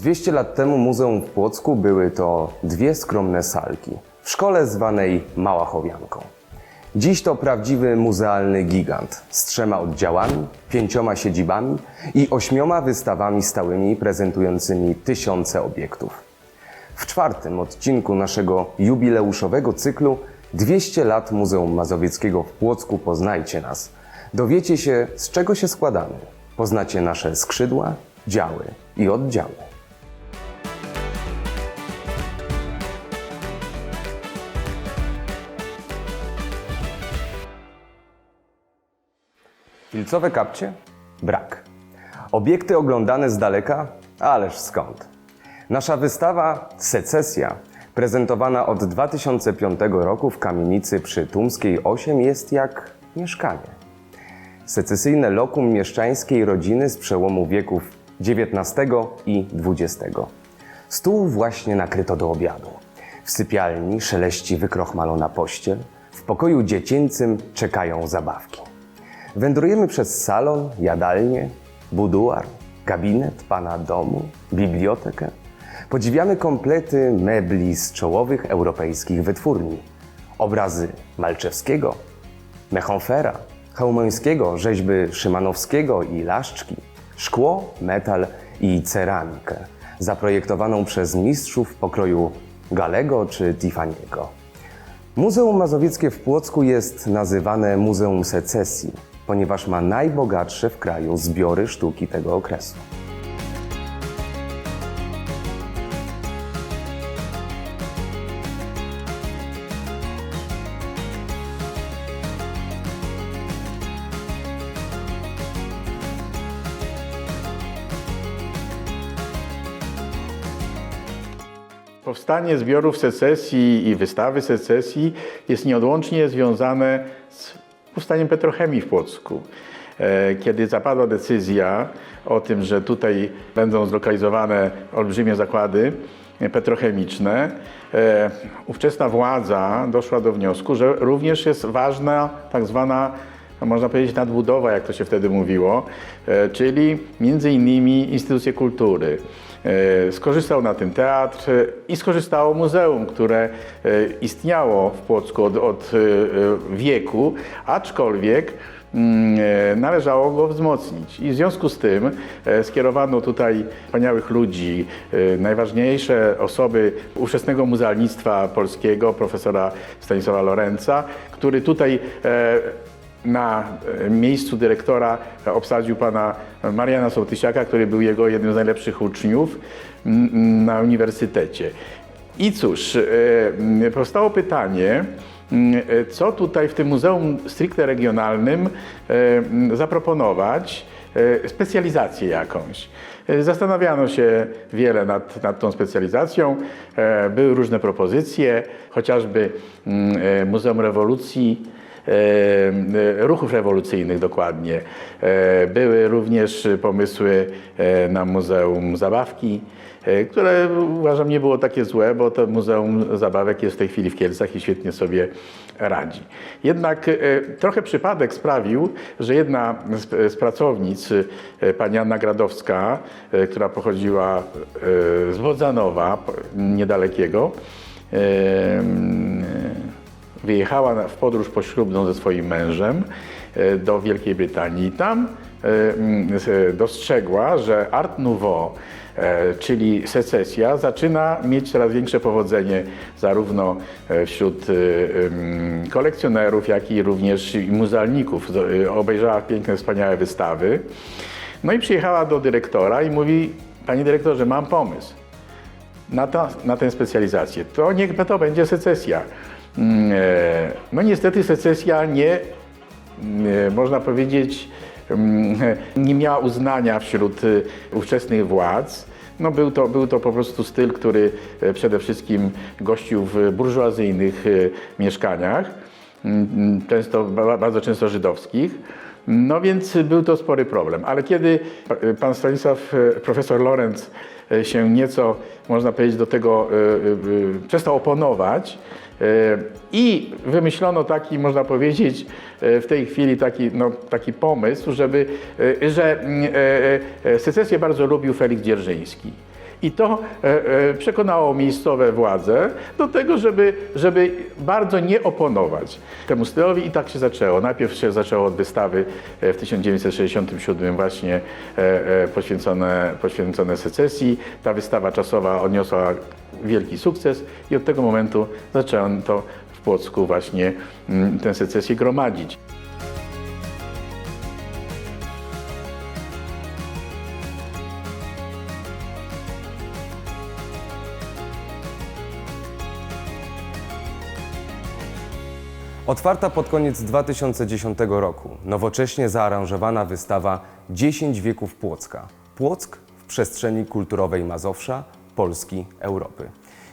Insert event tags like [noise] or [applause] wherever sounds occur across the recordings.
200 lat temu muzeum w Płocku były to dwie skromne salki w szkole zwanej Małachowianką. Dziś to prawdziwy muzealny gigant z trzema oddziałami, pięcioma siedzibami i ośmioma wystawami stałymi prezentującymi tysiące obiektów. W czwartym odcinku naszego jubileuszowego cyklu 200 lat Muzeum Mazowieckiego w Płocku Poznajcie nas. Dowiecie się, z czego się składamy. Poznacie nasze skrzydła, działy i oddziały. Filcowe kapcie? Brak. Obiekty oglądane z daleka? Ależ skąd? Nasza wystawa Secesja, prezentowana od 2005 roku w kamienicy przy Tumskiej 8 jest jak mieszkanie. Secesyjne lokum mieszczańskiej rodziny z przełomu wieków XIX i XX. Stół właśnie nakryto do obiadu. W sypialni szeleści wykrochmalona pościel, w pokoju dziecięcym czekają zabawki. Wędrujemy przez salon, jadalnię, buduar, gabinet pana domu, bibliotekę. Podziwiamy komplety mebli z czołowych europejskich wytwórni. Obrazy Malczewskiego, Mechonfera, Chełmońskiego, rzeźby Szymanowskiego i Laszczki, szkło, metal i ceramikę, zaprojektowaną przez mistrzów pokroju Galego czy Tiffany'ego. Muzeum Mazowieckie w Płocku jest nazywane Muzeum Secesji, ponieważ ma najbogatsze w kraju zbiory sztuki tego okresu. Powstanie zbiorów secesji i wystawy secesji jest nieodłącznie związane z powstaniem petrochemii w Płocku. E, Kiedy zapadła decyzja o tym, że tutaj będą zlokalizowane olbrzymie zakłady petrochemiczne, e, ówczesna władza doszła do wniosku, że również jest ważna tak zwana można powiedzieć nadbudowa, jak to się wtedy mówiło, e, czyli między innymi instytucje kultury. E, Skorzystał na tym teatr e, i skorzystało muzeum, które e, istniało w Płocku od, od wieku, aczkolwiek mm, należało go wzmocnić. I w związku z tym skierowano tutaj wspaniałych ludzi, najważniejsze osoby ówczesnego muzealnictwa polskiego, profesora Stanisława Lorenca, który tutaj na e, miejscu dyrektora obsadził pana Mariana Sołtysiaka, który był jego jednym z najlepszych uczniów na uniwersytecie. I cóż, e, powstało pytanie, e, co tutaj w tym muzeum stricte regionalnym zaproponować, specjalizację jakąś. Zastanawiano się wiele nad, nad tą specjalizacją. Były różne propozycje, chociażby Muzeum Rewolucji, ruchów rewolucyjnych dokładnie. E, Były również pomysły e, na Muzeum Zabawki, e, które uważam nie było takie złe, bo to Muzeum Zabawek jest w tej chwili w Kielcach i świetnie sobie radzi. Jednak e, trochę przypadek sprawił, że jedna z, pracownic, e, pani Anna Gradowska, e, która pochodziła e, z Wodzanowa, po- niedalekiego, e, wyjechała w podróż poślubną ze swoim mężem e, do Wielkiej Brytanii tam e, mm, s- dostrzegła, że Art Nouveau, e, czyli secesja, zaczyna mieć coraz większe powodzenie zarówno e, wśród e, kolekcjonerów, jak i również muzealników. E, Obejrzała piękne, wspaniałe wystawy. No i przyjechała do dyrektora i mówi, panie dyrektorze, mam pomysł na, ta, na tę specjalizację. To niech to będzie secesja. Mm, e, No niestety secesja nie, mm, e, można powiedzieć, mm, [laughs] nie miała uznania wśród e, ówczesnych władz. No był, to, był to po prostu styl, który przede wszystkim gościł w burżuazyjnych mieszkaniach, często, ba- bardzo często żydowskich. No więc był to spory problem. Ale kiedy pa- pan Stanisław, profesor Lorenz się nieco, można powiedzieć, do tego przestał oponować i wymyślono taki, można powiedzieć, e, w tej chwili taki, no, taki pomysł, żeby, e, że mm, e, e, secesję bardzo lubił Felix Dzierżyński. I to e, e, przekonało miejscowe władze do tego, żeby, żeby bardzo nie oponować temu stylowi i tak się zaczęło. Najpierw się zaczęło od wystawy e, w 1967 właśnie e, e, poświęcone, poświęcone secesji. Ta wystawa czasowa odniosła wielki sukces i od tego momentu zaczęto w Płocku właśnie mm, tę secesję gromadzić. Otwarta pod koniec 2010 roku, nowocześnie zaaranżowana wystawa 10 wieków Płocka. Płock w przestrzeni kulturowej Mazowsza, Polski, Europy.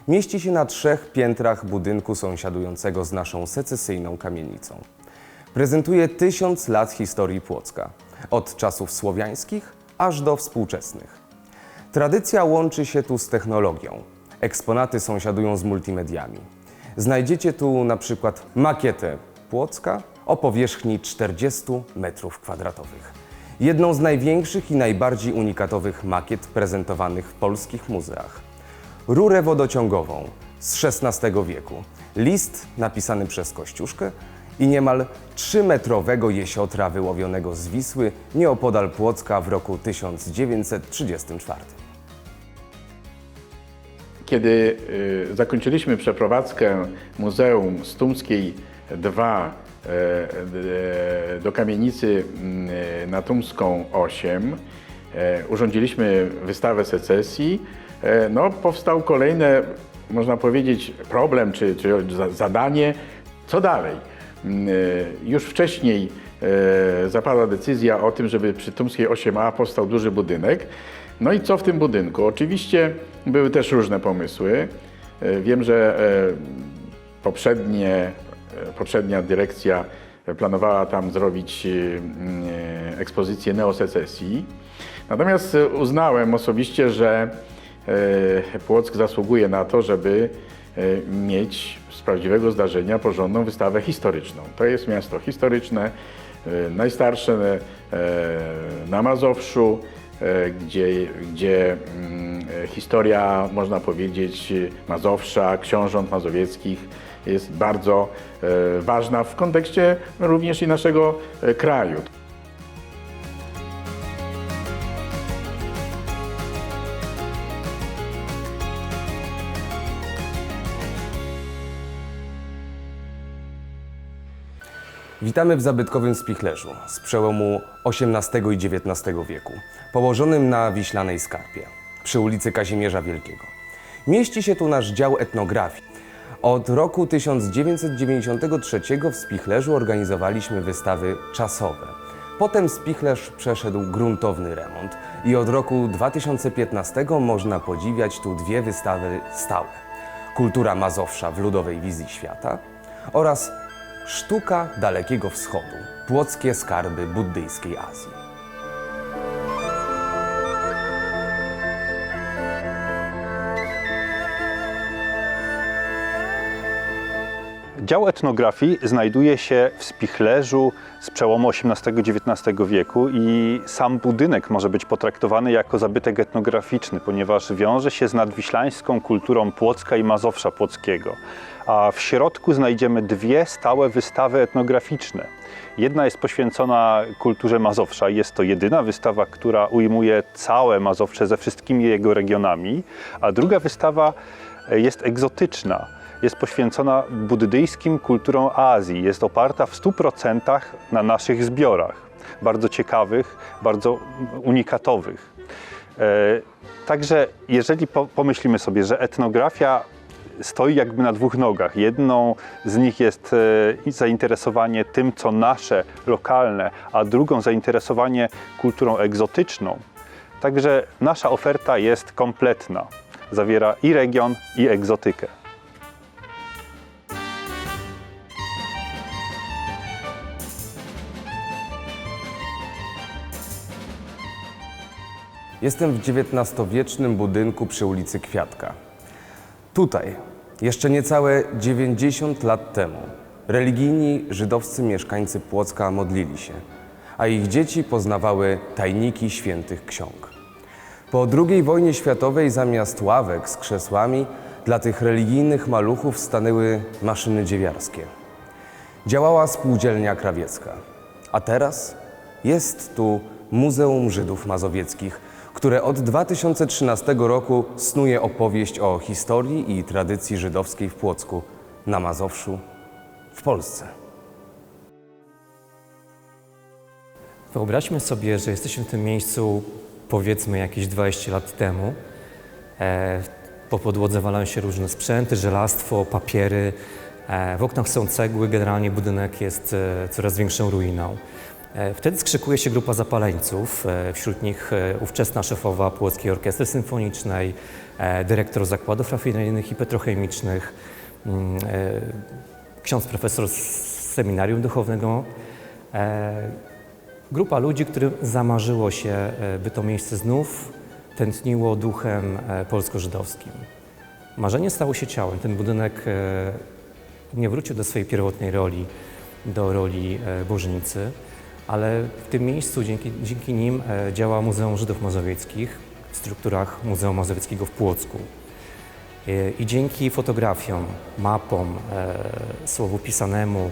Mieści się na trzech piętrach budynku sąsiadującego z naszą secesyjną kamienicą. Prezentuje tysiąc lat historii Płocka, od czasów słowiańskich aż do współczesnych. Tradycja łączy się tu z technologią. Eksponaty sąsiadują z multimediami. Znajdziecie tu na przykład makietę Płocka o powierzchni 40 m2. Jedną z największych i najbardziej unikatowych makiet prezentowanych w polskich muzeach. Rurę wodociągową z XVI wieku, list napisany przez Kościuszkę i niemal 3-metrowego jesiotra wyłowionego z Wisły nieopodal Płocka w roku 1934. Kiedy y, zakończyliśmy przeprowadzkę Muzeum Stumskiej 2 e, e, do kamienicy mm, e, na Tumską 8, e, urządziliśmy wystawę secesji, e, no, powstał kolejny, można powiedzieć, problem czy, czy za- zadanie, co dalej. Mm, e, Już wcześniej e, zapadła decyzja o tym, żeby przy Tumskiej 8a powstał duży budynek. No i co w tym budynku? Oczywiście były też różne pomysły. E, Wiem, że e, poprzednie, e, poprzednia dyrekcja planowała tam zrobić e, mm, e, ekspozycję neosecesji. Natomiast e, uznałem osobiście, że e, Płock zasługuje na to, żeby e, mieć z prawdziwego zdarzenia porządną wystawę historyczną. To jest miasto historyczne, e, najstarsze e, na Mazowszu, e, gdzie, gdzie mm, e, historia, można powiedzieć, Mazowsza, książąt mazowieckich jest bardzo e, ważna w kontekście również i naszego e, kraju. Witamy w zabytkowym Spichlerzu z przełomu XVIII i XIX wieku, położonym na Wiślanej Skarpie, przy ulicy Kazimierza Wielkiego. Mieści się tu nasz dział etnografii. Od roku 1993 w Spichlerzu organizowaliśmy wystawy czasowe. Potem Spichlerz przeszedł gruntowny remont i od roku 2015 można podziwiać tu dwie wystawy stałe. Kultura Mazowsza w ludowej wizji świata oraz Sztuka Dalekiego Wschodu. Płockie skarby buddyjskiej Azji. Dział etnografii znajduje się w Spichlerzu z przełomu XVIII-XIX wieku i sam budynek może być potraktowany jako zabytek etnograficzny, ponieważ wiąże się z nadwiślańską kulturą Płocka i Mazowsza Płockiego. A w środku znajdziemy dwie stałe wystawy etnograficzne. Jedna jest poświęcona kulturze Mazowsza. Jest to jedyna wystawa, która ujmuje całe Mazowsze ze wszystkimi jego regionami, a druga wystawa jest egzotyczna jest poświęcona buddyjskim kulturom Azji. Jest oparta w 100% na naszych zbiorach, bardzo ciekawych, bardzo unikatowych. E, Także jeżeli po- pomyślimy sobie, że etnografia stoi jakby na dwóch nogach. Jedną z nich jest e, zainteresowanie tym, co nasze, lokalne, a drugą zainteresowanie kulturą egzotyczną. Także nasza oferta jest kompletna. Zawiera i region, i egzotykę. Jestem w XIX-wiecznym budynku przy ulicy Kwiatka. Tutaj, jeszcze niecałe 90 lat temu, religijni żydowscy mieszkańcy Płocka modlili się, a ich dzieci poznawały tajniki świętych ksiąg. Po II wojnie światowej zamiast ławek z krzesłami dla tych religijnych maluchów stanęły maszyny dziewiarskie. Działała spółdzielnia krawiecka, a teraz jest tu Muzeum Żydów Mazowieckich, które od 2013 roku snuje opowieść o historii i tradycji żydowskiej w Płocku, na Mazowszu, w Polsce. Wyobraźmy sobie, że jesteśmy w tym miejscu powiedzmy jakieś 20 lat temu. E, po podłodze walają się różne sprzęty, żelastwo, papiery. E, w oknach są cegły, generalnie budynek jest e, coraz większą ruiną. E, wtedy skrzykuje się grupa zapaleńców, e, wśród nich e, ówczesna szefowa Płockiej Orkiestry Symfonicznej, dyrektor zakładów rafineryjnych i petrochemicznych, mm, ksiądz profesor z seminarium duchownego, Grupa ludzi, którym zamarzyło się, by to miejsce znów tętniło duchem polsko-żydowskim. Marzenie stało się ciałem. Ten budynek nie wrócił do swojej pierwotnej roli, do roli Bożnicy, ale w tym miejscu dzięki, dzięki nim e, działa Muzeum Żydów Mazowieckich w strukturach Muzeum Mazowieckiego w Płocku. E, I dzięki fotografiom, mapom, e, słowu pisanemu,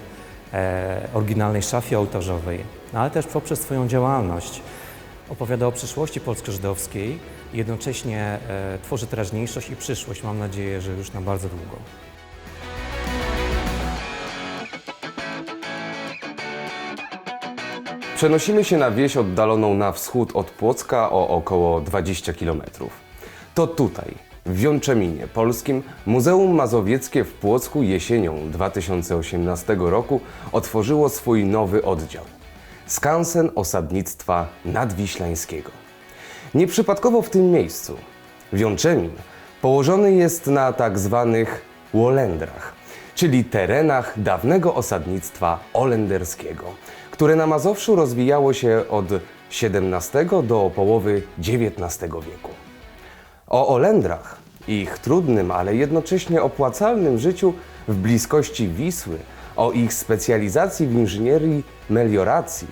oryginalnej szafie ołtarzowej, no ale też poprzez swoją działalność opowiada o przyszłości polsko-żydowskiej i jednocześnie tworzy teraźniejszość i przyszłość, mam nadzieję, że już na bardzo długo. Przenosimy się na wieś oddaloną na wschód od Płocka o około 20 km. To tutaj, w Wiączeminie Polskim, Muzeum Mazowieckie w Płocku jesienią 2018 roku otworzyło swój nowy oddział. Skansen Osadnictwa Nadwiślańskiego. Nieprzypadkowo w tym miejscu, Wiączemin, położony jest na tak zwanych Łolendrach, czyli terenach dawnego osadnictwa olenderskiego, które na Mazowszu rozwijało się od XVII do połowy XIX wieku. O Olendrach ich trudnym, ale jednocześnie opłacalnym życiu w bliskości Wisły, o ich specjalizacji w inżynierii melioracji,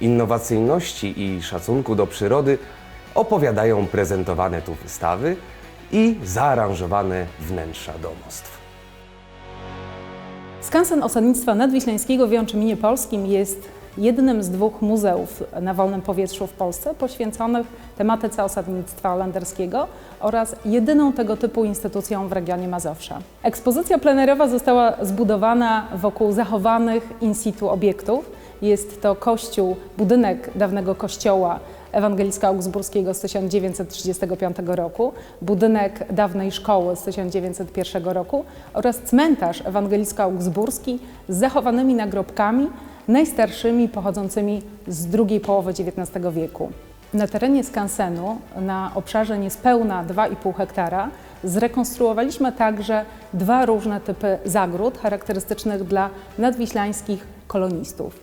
innowacyjności i szacunku do przyrody opowiadają prezentowane tu wystawy i zaaranżowane wnętrza domostw. Skansen Osadnictwa Nadwiślańskiego w Jączyminie Polskim jest jednym z dwóch muzeów na wolnym powietrzu w Polsce poświęconych tematyce osadnictwa holenderskiego oraz jedyną tego typu instytucją w regionie Mazowsza. Ekspozycja plenerowa została zbudowana wokół zachowanych in situ obiektów. Jest to kościół, budynek dawnego kościoła Ewangelicka Augsburskiego z 1935 roku, budynek dawnej szkoły z 1901 roku oraz cmentarz Ewangelicka Augsburski z zachowanymi nagrobkami, najstarszymi pochodzącymi z drugiej połowy XIX wieku. Na terenie skansenu, na obszarze niespełna 2,5 hektara, zrekonstruowaliśmy także dwa różne typy zagród charakterystycznych dla nadwiślańskich kolonistów.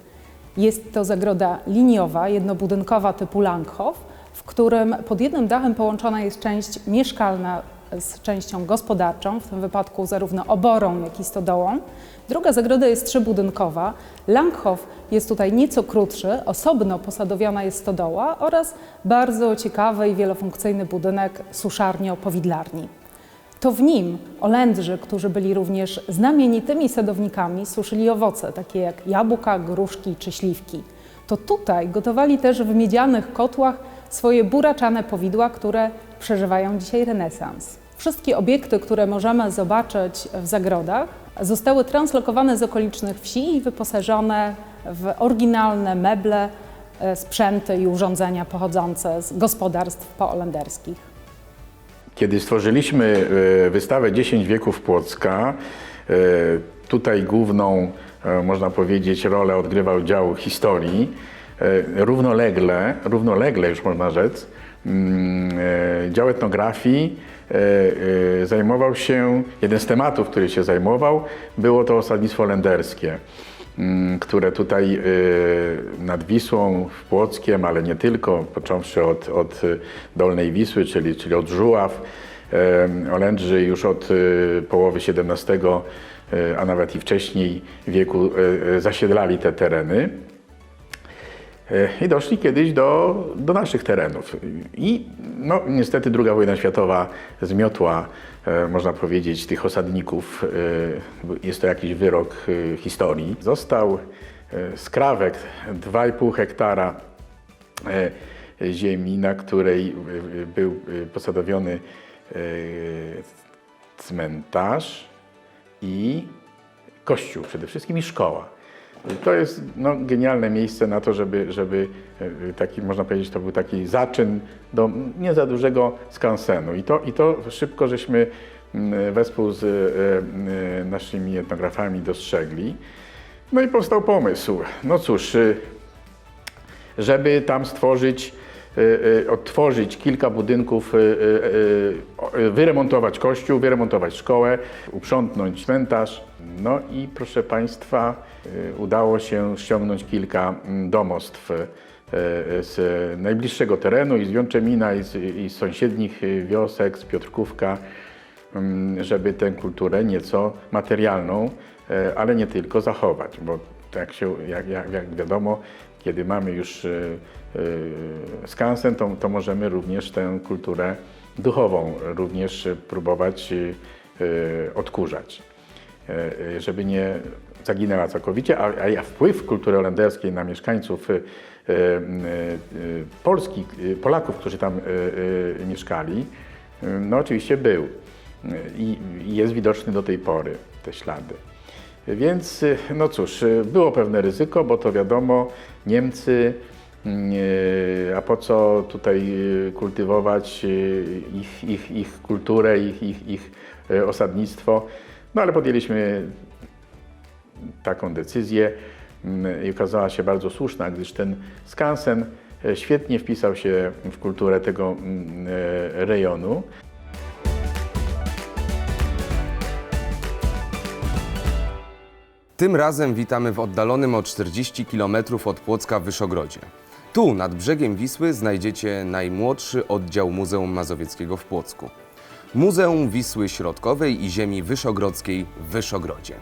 Jest to zagroda liniowa, jednobudynkowa typu Langhof, w którym pod jednym dachem połączona jest część mieszkalna z częścią gospodarczą, w tym wypadku zarówno oborą, jak i stodołą. Druga zagroda jest trzybudynkowa. Langhof jest tutaj nieco krótszy, osobno posadowiona jest stodoła oraz bardzo ciekawy i wielofunkcyjny budynek suszarnio-powidlarni. To w nim Olędrzy, którzy byli również znamienitymi sadownikami, suszyli owoce, takie jak jabłka, gruszki czy śliwki. To tutaj gotowali też w miedzianych kotłach swoje buraczane powidła, które przeżywają dzisiaj renesans. Wszystkie obiekty, które możemy zobaczyć w zagrodach, zostały translokowane z okolicznych wsi i wyposażone w oryginalne meble, e, sprzęty i urządzenia pochodzące z gospodarstw poolenderskich. Kiedy stworzyliśmy e, wystawę 10 wieków Płocka, e, tutaj główną, można powiedzieć, rolę odgrywał dział historii. Równolegle, równolegle już można rzec, mm, dział etnografii zajmował się, jeden z tematów, który się zajmował, było to osadnictwo lenderskie mm, które tutaj y, nad Wisłą, w Płockiem, ale nie tylko, począwszy od, od Dolnej Wisły, czyli, czyli od Żuław, Olędrzy już od połowy XVII, a nawet i wcześniej wieku zasiedlali te tereny. E, I doszli kiedyś do, do naszych terenów. I no, niestety II wojna światowa zmiotła, e, można powiedzieć, tych osadników. E, Jest to jakiś wyrok historii. Został skrawek 2,5 hektara ziemi, na której był posadowiony cmentarz i kościół przede wszystkim i szkoła. To jest no, genialne miejsce na to, żeby, żeby e, taki, można powiedzieć, to był taki zaczyn do nie za dużego skansenu. I to, i to szybko żeśmy mm, wespół z e, e, naszymi etnografami dostrzegli. No i powstał pomysł. No cóż, e, żeby tam stworzyć, odtworzyć kilka budynków, e, wyremontować kościół, wyremontować szkołę, uprzątnąć cmentarz. No i proszę Państwa, udało się ściągnąć kilka mm, domostw z najbliższego terenu i z Wiączemina i z, i z sąsiednich wiosek, z Piotrkówka, mm, żeby tę kulturę nieco materialną, ale nie tylko zachować, bo jak, się, jak, jak, jak wiadomo, kiedy mamy już e, e, skansen, to, to możemy również tę kulturę duchową również próbować e, odkurzać, żeby nie zaginęła całkowicie, a, a wpływ kultury holenderskiej na mieszkańców Polski, Polaków, którzy tam mieszkali, no oczywiście był i jest widoczny do tej pory te ślady. Więc y, no cóż, y, było pewne ryzyko, bo to wiadomo, Niemcy, y, a po co tutaj kultywować ich, ich, ich kulturę, ich, ich, ich osadnictwo. No ale podjęliśmy taką decyzję mm, i okazała się bardzo słuszna, gdyż ten skansen e, świetnie wpisał się w kulturę tego mm, e, rejonu. Tym razem witamy w oddalonym o 40 km od Płocka Wyszogrodzie. Tu, nad brzegiem Wisły, znajdziecie najmłodszy oddział Muzeum Mazowieckiego w Płocku. Muzeum Wisły Środkowej i Ziemi Wyszogrodzkiej w Wyszogrodzie.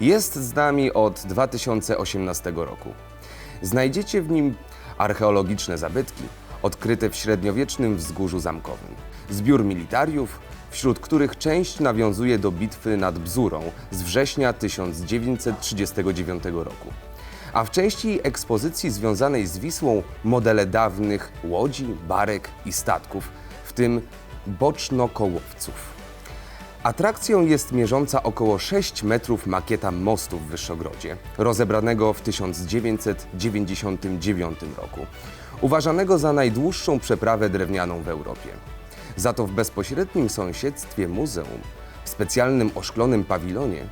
Jest z nami od 2018 roku. Znajdziecie w nim archeologiczne zabytki odkryte w średniowiecznym wzgórzu zamkowym, zbiór militariów, wśród których część nawiązuje do bitwy nad Bzurą z września 1939 roku. A w części ekspozycji związanej z Wisłą modele dawnych łodzi, barek i statków, w tym bocznokołowców. Atrakcją jest mierząca około 6 metrów makieta mostu w Wyszogrodzie, rozebranego w 1999 roku, uważanego za najdłuższą przeprawę drewnianą w Europie. Za to w bezpośrednim sąsiedztwie muzeum, w specjalnym oszklonym pawilonie,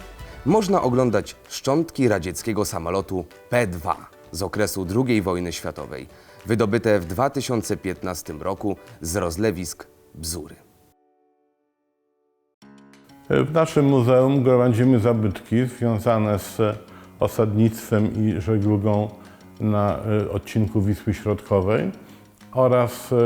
można oglądać szczątki radzieckiego samolotu P-2 z okresu II wojny światowej, wydobyte w 2015 roku z rozlewisk Bzury. W naszym muzeum gromadzimy zabytki związane z osadnictwem i żeglugą na e, odcinku Wisły Środkowej oraz e,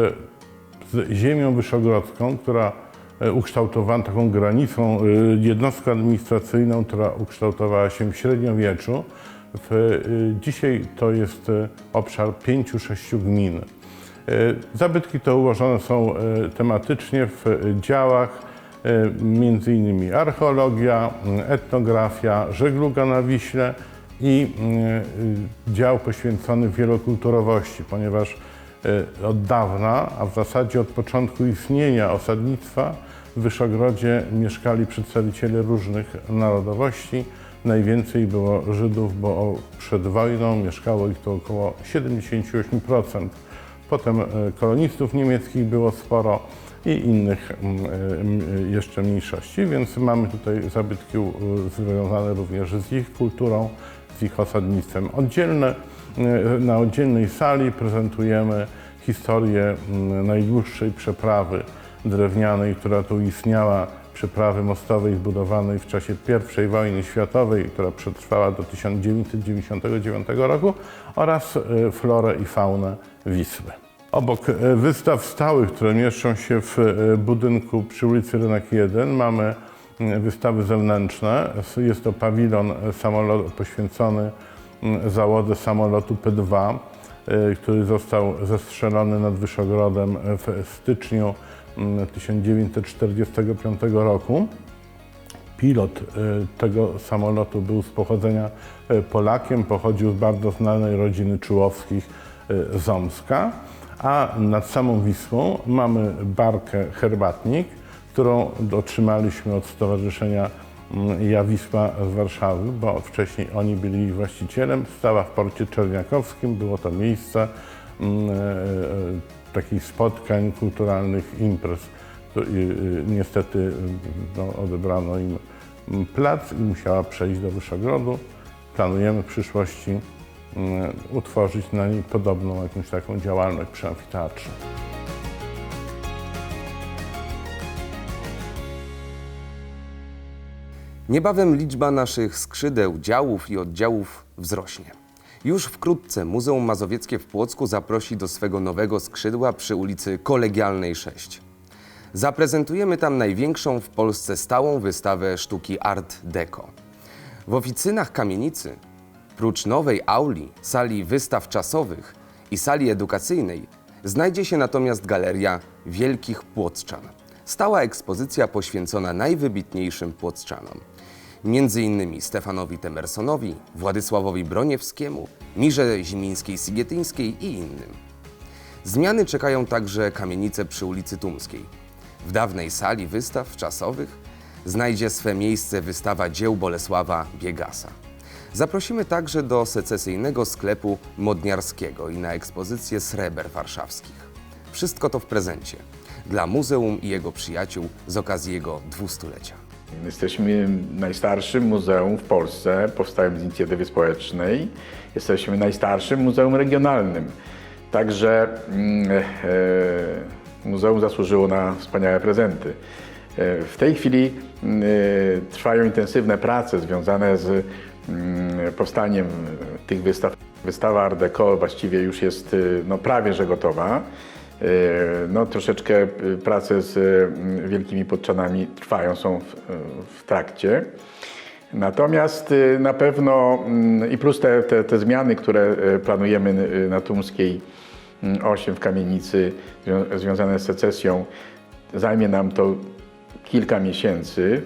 z ziemią wyszogrodzką, która e, ukształtowana taką granicą, e, jednostką administracyjną, która ukształtowała się w średniowieczu. W, e, dzisiaj to jest obszar pięciu, sześciu gmin. Zabytki te ułożone są tematycznie w działach, innymi archeologia, etnografia, żegluga na Wiśle i dział poświęcony wielokulturowości, ponieważ od dawna, a w zasadzie od początku istnienia osadnictwa w Wyszogrodzie mieszkali przedstawiciele różnych narodowości. Najwięcej było Żydów, bo przed wojną mieszkało ich to około 78%. Potem e, kolonistów niemieckich było sporo i innych mm, m, jeszcze mniejszości, więc mamy tutaj zabytki związane również z ich kulturą, z ich osadnictwem. Oddzielne, na oddzielnej sali prezentujemy historię mm, najdłuższej przeprawy drewnianej, która tu istniała, przeprawy mostowej zbudowanej w czasie I wojny światowej, która przetrwała do 1999 roku oraz e, florę i faunę Wisły. Obok e, wystaw stałych, które mieszczą się w e, budynku przy ulicy Rynek 1, mamy wystawy zewnętrzne. Jest to pawilon samolot, poświęcony załodze samolotu P-2. y, który został zestrzelony nad Wyszogrodem w styczniu mm, 1945 roku. Pilot y, tego samolotu był z pochodzenia y, Polakiem, pochodził z bardzo znanej rodziny Czułowskich y, z Omska, a nad samą Wisłą mamy barkę Herbatnik, którą otrzymaliśmy od Stowarzyszenia mm, Ja Wisła z Warszawy, bo wcześniej oni byli właścicielem. Stała w porcie czerniakowskim, było to miejsce mm, e, e, takich spotkań kulturalnych, imprez. Y, niestety y, no, odebrano im mm, plac i musiała przejść do Wyszogrodu. Planujemy w przyszłości mm, utworzyć na niej podobną jakąś taką działalność przy amfiteatrze. Niebawem liczba naszych skrzydeł, działów i oddziałów wzrośnie. Już wkrótce Muzeum Mazowieckie w Płocku zaprosi do swego nowego skrzydła przy ulicy Kolegialnej 6. Zaprezentujemy tam największą w Polsce stałą wystawę sztuki Art Deco. W oficynach kamienicy, prócz nowej auli, sali wystaw czasowych i sali edukacyjnej, znajdzie się natomiast galeria Wielkich Płockczan. Stała ekspozycja poświęcona najwybitniejszym Płocczanom. Między innymi Stefanowi Temersonowi, Władysławowi Broniewskiemu, Mirze Zimińskiej-Sigietyńskiej i innym. Zmiany czekają także kamienice przy ulicy Tumskiej. W dawnej sali wystaw czasowych znajdzie swe miejsce wystawa dzieł Bolesława Biegasa. Zaprosimy także do secesyjnego sklepu modniarskiego i na ekspozycję sreber warszawskich. Wszystko to w prezencie dla muzeum i jego przyjaciół z okazji jego dwustulecia. Jesteśmy najstarszym muzeum w Polsce, powstałym z inicjatywy społecznej. Jesteśmy najstarszym muzeum regionalnym. Także mm, e, muzeum zasłużyło na wspaniałe prezenty. E, w tej chwili mm, e, trwają intensywne prace związane z mm, powstaniem tych wystaw. Wystawa Art Deco właściwie już jest e, no, prawie że gotowa. E, No, troszeczkę e, prace z mm, wielkimi podczanami trwają, są w, w trakcie. Natomiast e, na pewno mm, i plus te, te, te zmiany, które e, planujemy e, na Tumskiej mm, 8 w kamienicy zwią- związane z secesją, zajmie nam to kilka miesięcy.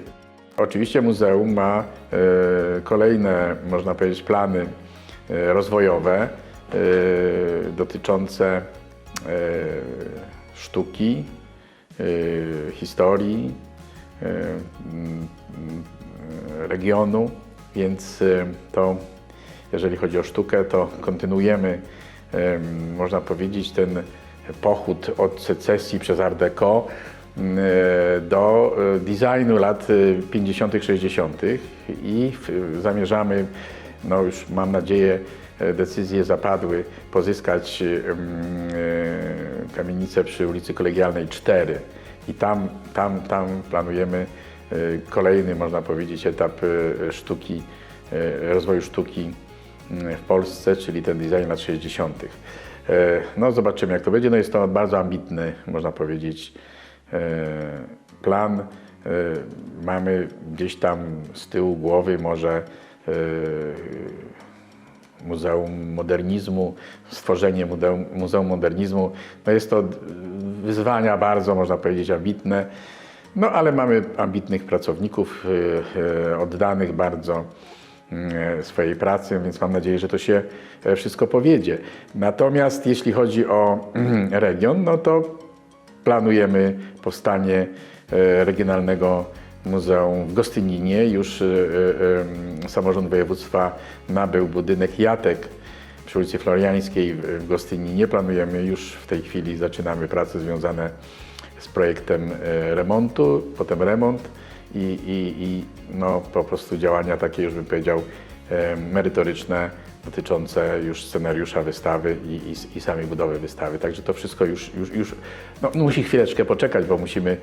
Oczywiście muzeum ma e, kolejne, można powiedzieć, plany e, rozwojowe e, dotyczące e, sztuki, e, historii, e, regionu, więc e, to jeżeli chodzi o sztukę, to kontynuujemy, em, można powiedzieć, ten pochód od secesji przez Art Deco e, do e, designu lat e, 50., 60. i zamierzamy, no już mam nadzieję, e, decyzje zapadły, pozyskać em, e, kamienicę przy ulicy Kolegialnej 4 i tam, tam, tam planujemy e, kolejny, można powiedzieć, etap e, sztuki, e, rozwoju sztuki mm, w Polsce, czyli ten design lat 60. E, No zobaczymy jak to będzie. No jest to bardzo ambitny, można powiedzieć, e, plan. E, Mamy gdzieś tam z tyłu głowy może e, Muzeum Modernizmu, stworzenie Muzeum, Modernizmu. No jest to wyzwania bardzo, można powiedzieć, ambitne. No ale mamy ambitnych pracowników, e, e, oddanych bardzo e, swojej pracy, więc mam nadzieję, że to się e, wszystko powiedzie. Natomiast jeśli chodzi o [clears throat] region, no to planujemy powstanie e, regionalnego muzeum w Gostyninie. Już e, e, e, samorząd województwa nabył budynek Jatek przy ulicy Floriańskiej w Gostyninie. Planujemy już w tej chwili, zaczynamy prace związane z projektem remontu, potem remont i, i, i no, po prostu działania takie już bym powiedział merytoryczne dotyczące już scenariusza wystawy i, i, i samej budowy wystawy. Także to wszystko już, już, już no, musi chwileczkę poczekać, bo musimy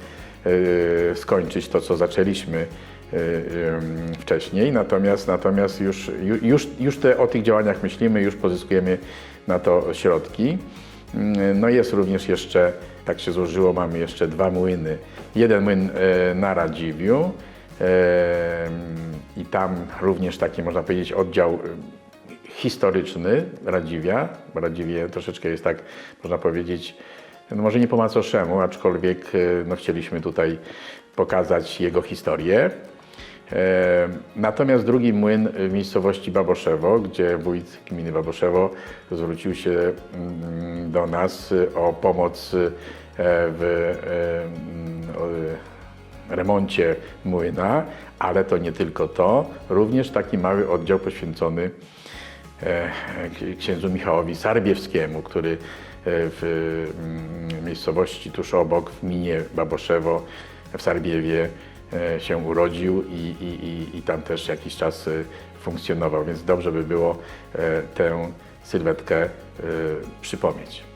e, skończyć to, co zaczęliśmy e, em, wcześniej. Natomiast, natomiast już, ju- już, już te, o tych działaniach myślimy, już pozyskujemy na to środki. Mm, No jest również jeszcze, tak się złożyło, mamy jeszcze dwa młyny. Jeden młyn na Radziwiu i tam również taki, można powiedzieć, oddział historyczny Radziwia. Radziwie troszeczkę jest tak, można powiedzieć, no może nie po macoszemu, aczkolwiek e, no, chcieliśmy tutaj pokazać jego historię. E, Natomiast drugi młyn w miejscowości Baboszewo, gdzie wójt gminy Baboszewo zwrócił się mm, do nas o pomoc e, w mm, remoncie młyna, ale to nie tylko to, również taki mały oddział poświęcony księdzu Michałowi Sarbiewskiemu, który e, w mm, miejscowości tuż obok, w gminie Baboszewo, w Sarbiewie e, się urodził i, i, i, tam też jakiś czas e, funkcjonował, więc dobrze by było e, tę sylwetkę e, przypomnieć.